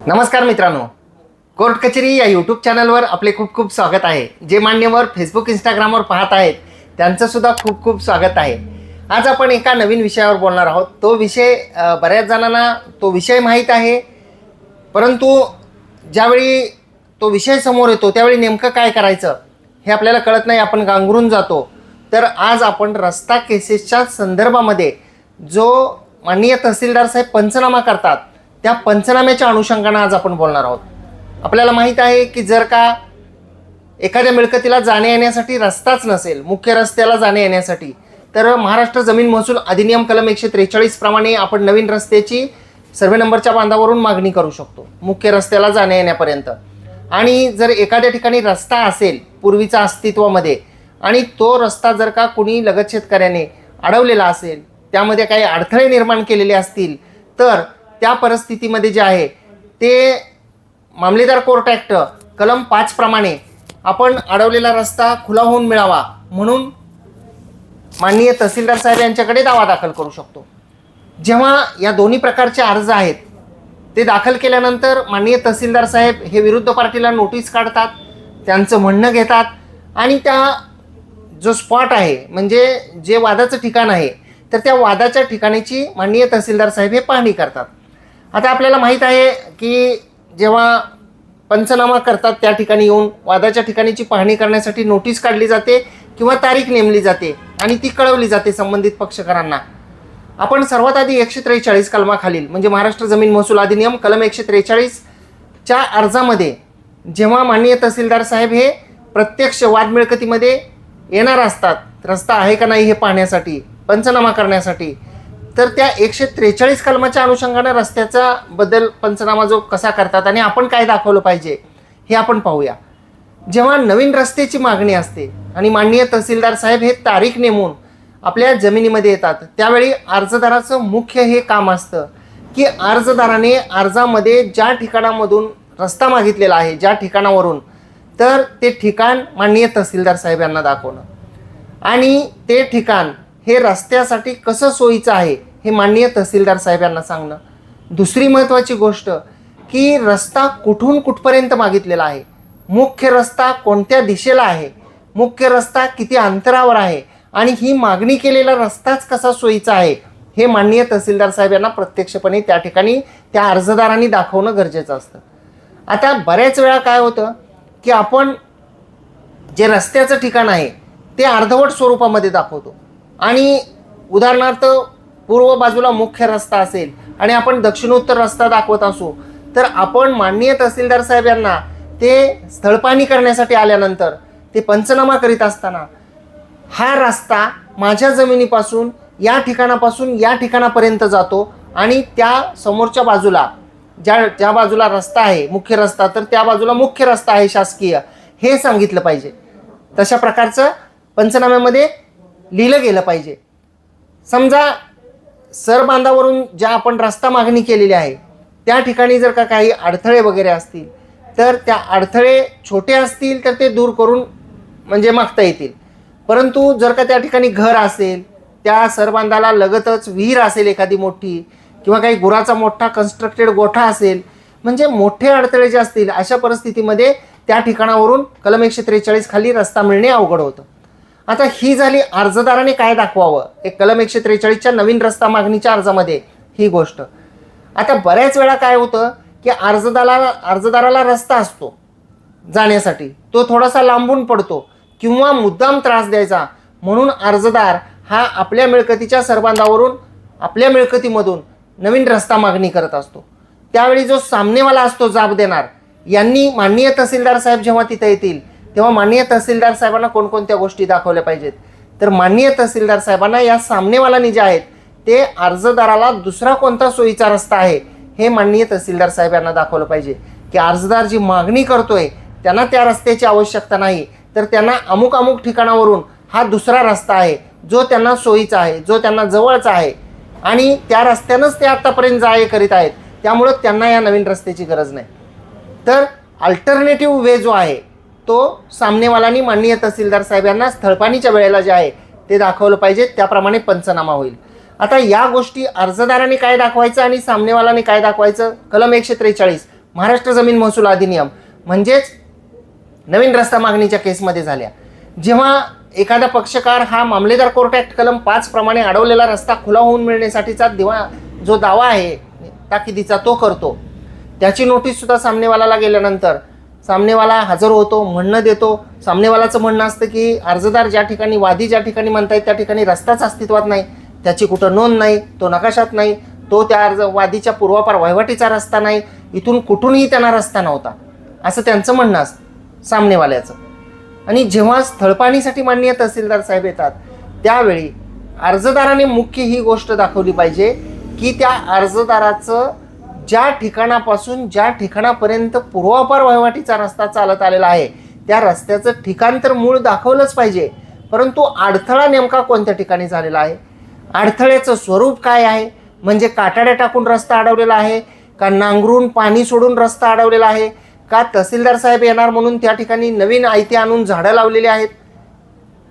नमस्कार मित्रांनो. कोर्ट कचेरी या यूट्यूब चॅनलवर आपले खूप खूप स्वागत आहे. जे मान्यवर फेसबुक इंस्टाग्रामवर पाहत आहेत त्यांचं सुद्धा खूप खूप स्वागत आहे. आज आपण एका नवीन विषयावर बोलणार आहोत. तो विषय बऱ्याच जणांना तो विषय माहीत आहे. परंतु ज्यावेळी तो विषय समोर येतो त्यावेळी नेमकं काय करायचं हे आपल्याला कळत नाही. आपण गांगरून जातो. तर आज आपण रस्ता केसेसच्या संदर्भामध्ये जो माननीय तहसीलदार साहेब पंचनामा करतात त्या पंचनाम्याच्या अनुषंगानं आज आपण बोलणार आहोत. आपल्याला माहीत आहे की जर का एखाद्या मिळकतीला जाण्या येण्यासाठी रस्ताच नसेल मुख्य रस्त्याला जाण्या येण्यासाठी तर महाराष्ट्र जमीन महसूल अधिनियम कलम एकशे त्रेचाळीस प्रमाणे आपण नवीन रस्त्याची सर्वे नंबरच्या बांधावरून मागणी करू शकतो मुख्य रस्त्याला जाण्या येण्यापर्यंत. आणि जर एखाद्या ठिकाणी रस्ता असेल पूर्वीचा अस्तित्वामध्ये आणि तो रस्ता जर का कुणी लगत शेतकऱ्याने अडवलेला असेल त्यामध्ये काही अडथळे निर्माण केलेले असतील तर त्या परिस्थितीमध्ये जे आहे ते मामलेदार कोर्ट ॲक्ट कलम पाच प्रमाणे आपण अडवलेला रस्ता खुला होऊन मिळावा म्हणून माननीय तहसीलदार साहेब यांच्याकडे दावा दाखल करू शकतो. जेव्हा या दोन्ही प्रकारचे अर्ज आहेत ते दाखल केल्यानंतर माननीय तहसीलदार साहेब हे विरुद्ध पार्टीला नोटीस काढतात त्यांचं म्हणणं घेतात आणि त्या जो स्पॉट आहे म्हणजे जे वादाचं ठिकाण आहे तर त्या वादाच्या ठिकाणीची माननीय तहसीलदार साहेब हे पाहणी करतात. आता आपल्याला माहीत आहे की जेव्हा पंचनामा करतात त्या ठिकाणी येऊन वादाच्या ठिकाणीची पाहणी करण्यासाठी नोटीस काढली जाते किंवा तारीख नेमली जाते आणि ती कळवली जाते संबंधित पक्षकारांना. आपण सर्वात आधी एकशे त्रेचाळीस कलमाखालील म्हणजे महाराष्ट्र जमीन महसूल अधिनियम कलम एकशे त्रेचाळीसच्या अर्जामध्ये जेव्हा माननीय तहसीलदार साहेब हे प्रत्यक्ष वाद मिळकतीमध्ये येणार असतात रस्ता आहे का नाही हे पाहण्यासाठी पंचनामा करण्यासाठी तर त्या एकशे त्रेचाळीस कलमाच्या अनुषंगानं रस्त्याचा बदल पंचनामा जो कसा करतात आणि आपण काय दाखवलं पाहिजे हे आपण पाहूया. जेव्हा नवीन रस्त्याची मागणी असते आणि माननीय तहसीलदार साहेब हे तारीख नेमून आपल्या जमिनीमध्ये येतात त्यावेळी अर्जदाराचं मुख्य हे काम असतं की अर्जदाराने अर्जामध्ये ज्या ठिकाणामधून रस्ता मागितलेला आहे ज्या ठिकाणावरून तर ते ठिकाण माननीय तहसीलदार साहेब यांना दाखवणं. आणि ते ठिकाण हे रस्त्यासाठी कसं सोयीचं आहे हे माननीय तहसीलदार साहेब यांना सांगणं. दुसरी महत्त्वाची गोष्ट की रस्ता कुठून कुठपर्यंत मागितलेला आहे? मुख्य रस्ता कोणत्या दिशेला आहे? मुख्य रस्ता किती अंतरावर आहे? आणि ही मागणी केलेला रस्ताच कसा सोयीचा आहे? हे माननीय तहसीलदार साहेब यांना प्रत्यक्षपणे त्या ठिकाणी त्या अर्जदारांनी दाखवणं गरजेचं असतं. आता बऱ्याच वेळा काय होतं की आपण जे रस्त्याचं ठिकाण आहे ते अर्धवट स्वरूपामध्ये दाखवतो. आणि उदाहरणार्थ पूर्व बाजूला मुख्य रस्ता असेल आणि आपण दक्षिणोत्तर रस्ता दाखवत असू तर आपण माननीय तहसीलदार साहेब यांना ते स्थळपाणी करण्यासाठी आल्यानंतर ते पंचनामा करीत असताना हा रस्ता माझ्या जमिनीपासून या ठिकाणापासून या ठिकाणापर्यंत जातो आणि त्या समोरच्या बाजूला ज्या ज्या बाजूला रस्ता आहे मुख्य रस्ता तर त्या बाजूला मुख्य रस्ता आहे शासकीय हे सांगितलं पाहिजे. तशा प्रकारचं पंचनाम्यामध्ये लिहिलं गेलं पाहिजे. समजा सरबांधावरून ज्या आपण रस्ता मागणी केलेली आहे त्या ठिकाणी जर का काही अडथळे वगैरे असतील तर त्या अडथळे छोटे असतील तर ते दूर करून म्हणजे मागता येतील. परंतु जर का त्या ठिकाणी घर असेल त्या सरबांधाला लगतच विहीर असेल एखादी मोठी किंवा काही गुराचा मोठा कन्स्ट्रक्टेड गोठा असेल म्हणजे मोठे अडथळे जे असतील अशा परिस्थितीमध्ये त्या ठिकाणावरून कलम एकशे त्रेचाळीस खाली रस्ता मिळणे अवघड होतं. आता ही झाली अर्जदाराने काय दाखवावं? एक कलम एकशे त्रेचाळीसच्या नवीन रस्ता मागणीच्या अर्जामध्ये ही गोष्ट. आता बऱ्याच वेळा काय होतं की अर्जदाराला अर्जदाराला रस्ता असतो जाण्यासाठी. तो थोडासा लांबून पडतो किंवा मुद्दाम त्रास द्यायचा. म्हणून अर्जदार हा आपल्या मिळकतीच्या सरबंधावरून आपल्या मिळकतीमधून नवीन रस्ता मागणी करत असतो. त्यावेळी जो सामनेवाला असतो जाब देणार यांनी माननीय तहसीलदार साहेब जेव्हा तिथे येतील तेव्हा माननीय तहसीलदार साहेबांना कोणकोणत्या गोष्टी दाखवल्या पाहिजेत? तर माननीय तहसीलदार साहेबांना या सामनेवालानी जे आहेत ते अर्जदाराला दुसरा कोणता सोयीचा रस्ता आहे हे माननीय तहसीलदार साहेब यांना दाखवलं पाहिजे. की अर्जदार जी मागणी करतोय त्यांना त्या रस्त्याची आवश्यकता नाही. तर त्यांना अमुक अमुक ठिकाणावरून हा दुसरा रस्ता आहे जो त्यांना सोयीचा आहे जो त्यांना जवळचा आहे. आणि त्या रस्त्यानंच ते आत्तापर्यंत जाय करीत आहेत. त्यामुळं त्यांना या नवीन रस्त्याची गरज नाही. तर अल्टरनेटिव्ह वे जो आहे तो सामनेवालांनी माननीय तहसीलदार साहेब यांना स्थळपाणीच्या वेळेला जे आहे ते दाखवलं पाहिजे त्याप्रमाणे पंचनामा होईल. आता या गोष्टी अर्जदाराने काय दाखवायचं आणि सामनेवालाने काय दाखवायचं? कलम एकशे त्रेचाळीस महाराष्ट्र जमीन महसूल अधिनियम. म्हणजेच नवीन रस्ता मागणीच्या केसमध्ये झाल्या. जेव्हा एखादा पक्षकार हा मामलेदार कोर्ट ॲक्ट कलम पाच प्रमाणे अडवलेला रस्ता खुला होऊन मिळण्यासाठीचा दिवा जो दावा आहे ताकिदीचा तो करतो. त्याची नोटीससुद्धा सामनेवालाला गेल्यानंतर सामनेवाला हजर होतो म्हणणं देतो. सामनेवालाचं म्हणणं असतं की अर्जदार ज्या ठिकाणी वादी ज्या ठिकाणी म्हणतायत त्या ठिकाणी रस्ताच अस्तित्वात नाही. त्याची कुठं नोंद नाही तो नकाशात नाही. तो त्या अर्ज वादीच्या पूर्वापार वहिवाटीचा रस्ता नाही. इथून कुठूनही त्यांना रस्ता नव्हता. असं त्यांचं म्हणणं असतं सामनेवाल्याचं. आणि जेव्हा स्थळपाणीसाठी माननीय तहसीलदार साहेब येतात त्यावेळी अर्जदाराने मुख्य ही गोष्ट दाखवली पाहिजे की त्या अर्जदाराचं ज्या ठिकाणापासून ज्या ठिकाणापर्यंत पूर्वापार वहिवाटीचा रस्ता चालत आलेला आहे त्या रस्त्याचं ठिकाण तर मूळ दाखवलंच पाहिजे. परंतु अडथळा नेमका कोणत्या ठिकाणी झालेला आहे? अडथळ्याचं स्वरूप काय आहे? म्हणजे काटाड्या टाकून रस्ता अडवलेला आहे का नांगरून पाणी सोडून रस्ता अडवलेला आहे का तहसीलदार साहेब येणार म्हणून त्या ठिकाणी नवीन आयते आणून झाडं लावलेली आहेत?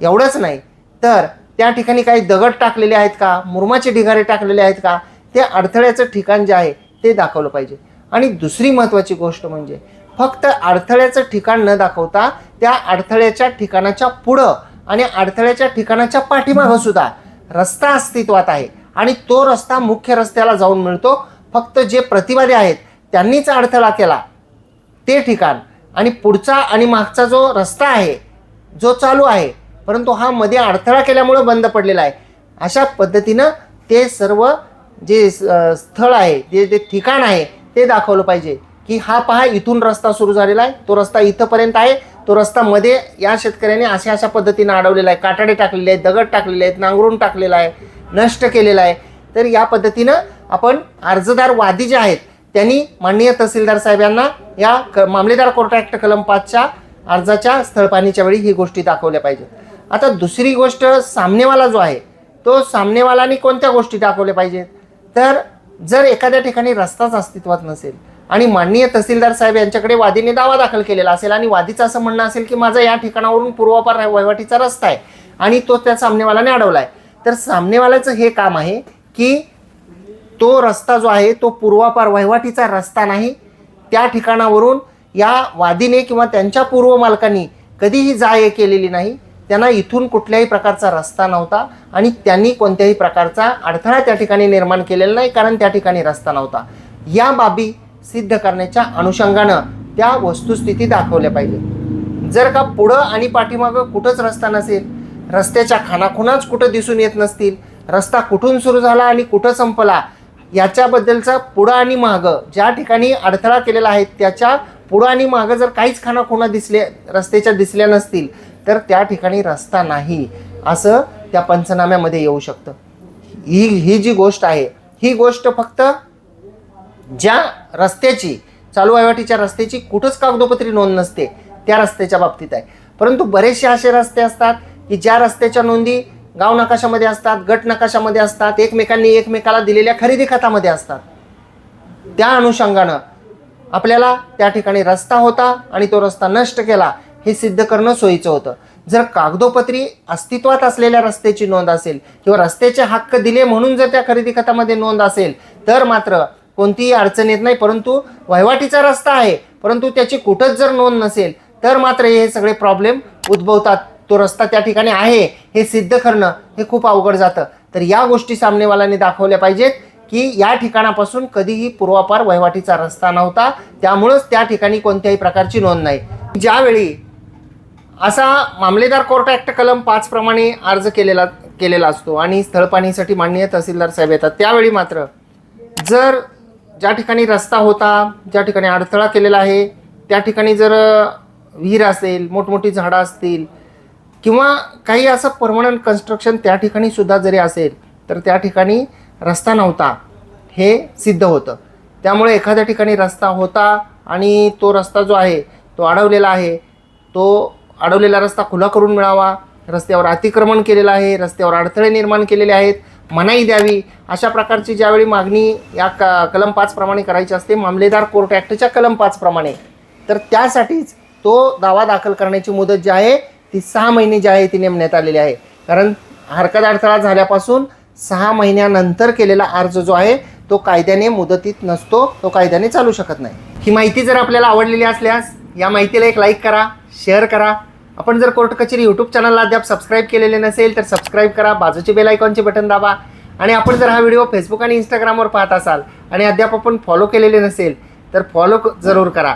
एवढंच नाही. तर त्या ठिकाणी काही दगड टाकलेले आहेत का? मुरमाचे ढिगारे टाकलेले आहेत का? ते अडथळ्याचं ठिकाण जे आहे ते दाखवलं पाहिजे. आणि दुसरी महत्त्वाची गोष्ट म्हणजे फक्त अडथळ्याचं ठिकाण न दाखवता त्या अडथळ्याच्या ठिकाणाच्या पुढं आणि अडथळ्याच्या ठिकाणाच्या पाठीमागं सुद्धा रस्ता अस्तित्वात आहे. आणि तो रस्ता मुख्य रस्त्याला जाऊन मिळतो. फक्त जे प्रतिवादी आहेत त्यांनीच अडथळा केला ते ठिकाण. आणि पुढचा आणि मागचा जो रस्ता आहे जो चालू आहे परंतु हा मध्ये अडथळा केल्यामुळं बंद पडलेला आहे. अशा पद्धतीनं ते सर्व जे स- स्थळ आहे जे जे ठिकाण आहे ते दाखवलं पाहिजे. की हा पहा इथून रस्ता सुरू झालेला आहे. तो रस्ता इथंपर्यंत आहे. तो रस्ता मध्ये या शेतकऱ्याने अशा अशा पद्धतीनं अडवलेला आहे. काटाडे टाकलेले आहेत दगड टाकलेले आहेत नांगरून टाकलेला आहे नष्ट केलेला आहे. तर या पद्धतीनं आपण अर्जदार वादी जे आहेत त्यांनी माननीय तहसीलदार साहेबांना या क मामलेदार कोर्ट ॲक्ट कलम पाचच्या अर्जाच्या स्थळपाणीच्या वेळी ही गोष्टी दाखवल्या पाहिजेत. आता दुसरी गोष्ट सामनेवाला जो आहे तो सामनेवालानी कोणत्या गोष्टी दाखवल्या पाहिजेत? तर जर एखाद्या ठिकाणी रस्ताच अस्तित्वात नसेल आणि माननीय तहसीलदार साहेब यांच्याकडे वादीने दावा दाखल केलेला असेल आणि वादीचं असं म्हणणं असेल की माझा या ठिकाणावरून पूर्वापार वहिवाटीचा रस्ता आहे आणि तो त्या सामनेवालाने अडवला आहे तर सामनेवाल्याचं हे काम आहे की तो रस्ता जो आहे तो पूर्वापार वहिवाटीचा रस्ता नाही. त्या ठिकाणावरून या वादीने किंवा त्यांच्या पूर्व मालकांनी कधीही जा ये केलेली नाही. त्यांना इथून कुठल्याही प्रकारचा रस्ता नव्हता आणि त्यांनी कोणत्याही प्रकारचा अडथळा त्या ठिकाणी निर्माण केलेला नाही कारण त्या ठिकाणी रस्ता नव्हता. या बाबी सिद्ध करण्याच्या अनुषंगानं त्या वस्तुस्थिती दाखवल्या पाहिजे. जर का पुढं आणि पाठीमागं कुठंच रस्ता नसेल रस्त्याच्या खानाखुणाच कुठं दिसून येत नसतील रस्ता कुठून सुरू झाला आणि कुठं संपला याच्याबद्दलचा पुढं आणि मागं ज्या ठिकाणी अडथळा केलेला आहे त्याच्या पुढं आणि मागं जर काहीच खानाखुणा दिसले रस्त्याच्या दिसल्या नसतील तर त्या ठिकाणी रस्ता नाही. असं त्या पंचनाम्यामध्ये येऊ शकतं. ही ही जी गोष्ट आहे ही गोष्ट फक्त ज्या रस्त्याची चालू वहिवाटीच्या रस्त्याची कुठंच कागदोपत्री नोंद नसते त्या रस्त्याच्या बाबतीत आहे. परंतु बरेचसे असे रस्ते असतात की ज्या रस्त्याच्या नोंदी गाव नकाशामध्ये असतात गट नकाशामध्ये असतात एकमेकांनी एकमेकाला दिलेल्या खरेदी खतामध्ये असतात. त्या अनुषंगानं आपल्याला त्या ठिकाणी रस्ता होता आणि तो रस्ता नष्ट केला हे सिद्ध करणं सोयीचं होतं. जर कागदोपत्री अस्तित्वात असलेल्या रस्त्याची नोंद असेल किंवा रस्त्याचे हक्क दिले म्हणून जर त्या खरेदी खतामध्ये नोंद असेल तर मात्र कोणतीही अडचण येत नाही. परंतु वहिवाटीचा रस्ता आहे परंतु त्याची कुठंच जर नोंद नसेल तर मात्र हे सगळे प्रॉब्लेम उद्भवतात. तो रस्ता त्या ठिकाणी आहे हे सिद्ध करणं हे खूप अवघड जातं. तर या गोष्टी सामनेवाल्यांनी दाखवल्या पाहिजेत की या ठिकाणापासून कधीही पूर्वापार वहिवाटीचा रस्ता नव्हता. त्यामुळंच त्या ठिकाणी कोणत्याही प्रकारची नोंद नाही. ज्यावेळी असा मामलेदार कोर्ट ॲक्ट कलम पाच प्रमाणे अर्ज केलेला केलेला असतो आणि स्थळपाणीसाठी माननीय तहसीलदार साहेब येतात. त्यावेळी मात्र जर ज्या ठिकाणी रस्ता होता ज्या ठिकाणी अडथळा केलेला आहे त्या ठिकाणी जर विहीर असेल मोठमोठी झाडं असतील किंवा काही असं परमनंट कन्स्ट्रक्शन त्या ठिकाणी सुद्धा जरी असेल तर त्या ठिकाणी रस्ता नव्हता हे सिद्ध होतं. त्यामुळे एखाद्या ठिकाणी रस्ता होता आणि तो रस्ता जो आहे तो अडवलेला आहे तो अडवलेला रस्ता खुला करून मिळावा. रस्त्यावर अतिक्रमण केलेलं आहे. रस्त्यावर अडथळे निर्माण केलेले आहेत. मनाई द्यावी. अशा प्रकारची ज्यावेळी मागणी या क कलम पाचप्रमाणे करायची असते मामलेदार कोर्ट ॲक्टच्या कलम पाचप्रमाणे तर त्यासाठीच तो दावा दाखल करण्याची मुदत जी आहे ती सहा महिने जी आहे ती नेमण्यात आलेली आहे. कारण हरकत अडथळा झाल्यापासून सहा महिन्यानंतर केलेला अर्ज जो आहे तो कायद्याने मुदतीत नसतो तो कायद्याने चालू शकत नाही. ही माहिती जर आपल्याला आवडलेली असल्यास या माहितीला एक लाईक करा. शेअर करा. आपण जर कोर्ट कचेरी यूट्यूब चॅनलला अद्याप सबस्क्राईब केलेले नसेल तर सबस्क्राईब करा. बाजूचे बेल आयकॉनचे बटन दाबा. आणि आपण जर हा व्हिडिओ फेसबुक आणि इंस्टाग्रामवर पाहत असाल आणि अद्याप आपण फॉलो केलेले नसेल तर फॉलो जरूर करा.